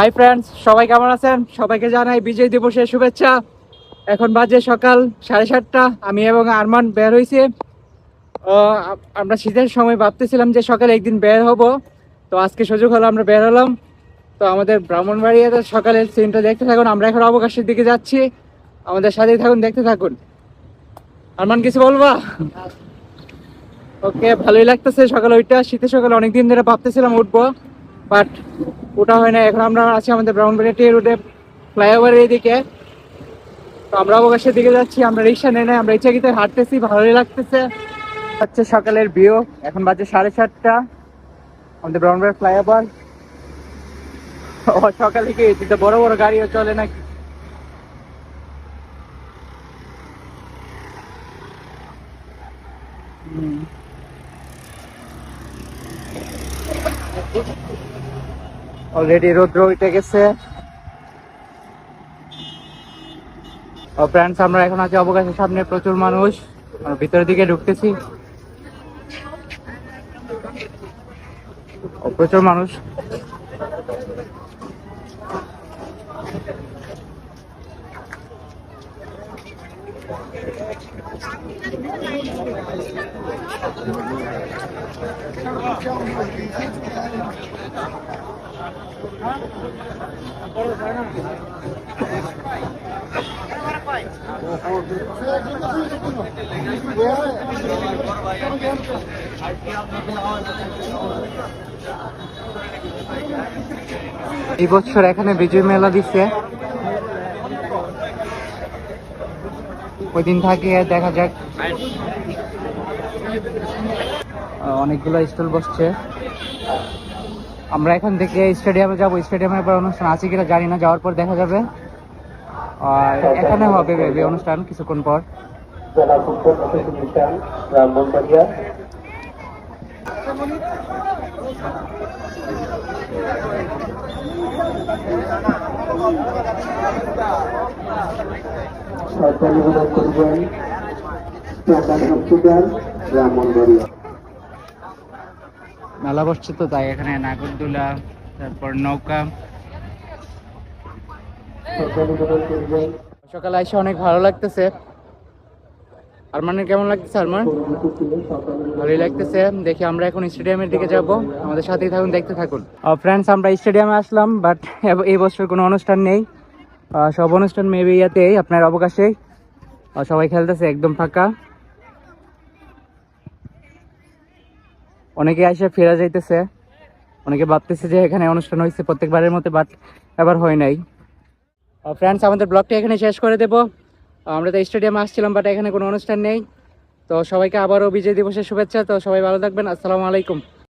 Hi friends সবাই কেমন আছেন? সবাইকে জানাই বিজয় দিবসের শুভেচ্ছা। এখন বাজে সকাল সাড়ে সাতটা। আমি এবং আরমান বের হয়েছি আমরা শীতের সময় ভাবতেছিলাম যে সকালে একদিন বের হব। তো আজকে সুযোগ হলো আমরা বের হলাম। তো আমাদের ব্রাহ্মণবাড়িয়াতে সকালের সিনটা দেখতে থাকুন। আমরা এখন অবকাশের দিকে যাচ্ছি। আমাদের সাথেই থাকুন দেখতে থাকুন। আরমান কিছু বলবা? ওকে ভালোই লাগতেছে সকালে ওইটা। শীতের সকালে অনেকদিন ধরে ভাবতেছিলাম উঠবো। বাট ওটা হয় না। এখন আমরা আছি আমাদের ব্রাউনবাড়িয়া টি রোডে ফ্লাইওভারের এদিকে। তো আমরা অবকাশের দিকে যাচ্ছি, আমরা রিক্সা নেই নাই, আমরা ইচ্ছাকিতে হাঁটতেছি, ভালোই লাগতেছে। হচ্ছে সকালের ভিউ এখন বাজে সাড়ে সাতটা। আমাদের ব্রাউনবাড়িয়া ফ্লাইওভার ও, সকালে কি এদিকে বড় বড় গাড়িও চলে নাকি? হুম। অলরেডি রোদ্র উঠে গেছে। ও ফ্রেন্ডস আমরা এখন আছি অবকাশের সামনে, প্রচুর মানুষ। ভিতরের দিকে ঢুকতেছি। প্রচুর মানুষ। এই বছর এখানে বিজয় মেলা দিচ্ছে ওই দিন থাকে দেখা যাক। অনেকগুলো স্টল বসছে। আমরা এখান থেকে স্টেডিয়ামে যাব। স্টেডিয়ামে পর অনুষ্ঠান আছে কিনা জানি না, যাওয়ার পর দেখা যাবে। আর এখানে হবে বেবি অনুষ্ঠান কিছুক্ষণ পর। সরকারি মেলা বসছে তো, তাই এখানে নাগরদোলা, তারপর নৌকা। সকালে এসে অনেক ভালো লাগতেছে। আরমানের কেমন লাগতেছে, আরমান? ভালোই লাগতেছে। দেখি আমরা এখন স্টেডিয়ামের দিকে যাব। আমাদের সাথেই থাকুন, দেখতে থাকুন। ফ্রেন্ডস আমরা স্টেডিয়ামে আসলাম বাট এই বছর কোনো অনুষ্ঠান নেই। সব অনুষ্ঠান মেবি ইয়াতেই, আপনার অবকাশেই। সবাই খেলতেছে, একদম ফাঁকা। অনেকে এসে ফেরা যাইতেছে। অনেকে ভাবতেছে যে এখানে অনুষ্ঠান হয়েছে প্রত্যেকবারের মতো বাট এবার হয় নাই। ফ্রেন্ডস আমাদের ব্লগটা এখানে শেষ করে দেবো। আমরা তো স্টেডিয়ামে আসছিলাম বাট এখানে কোনো অনুষ্ঠান নেই। তো সবাইকে আবারও বিজয় দিবসের শুভেচ্ছা। তো সবাই ভালো থাকবেন। আসসালামু আলাইকুম।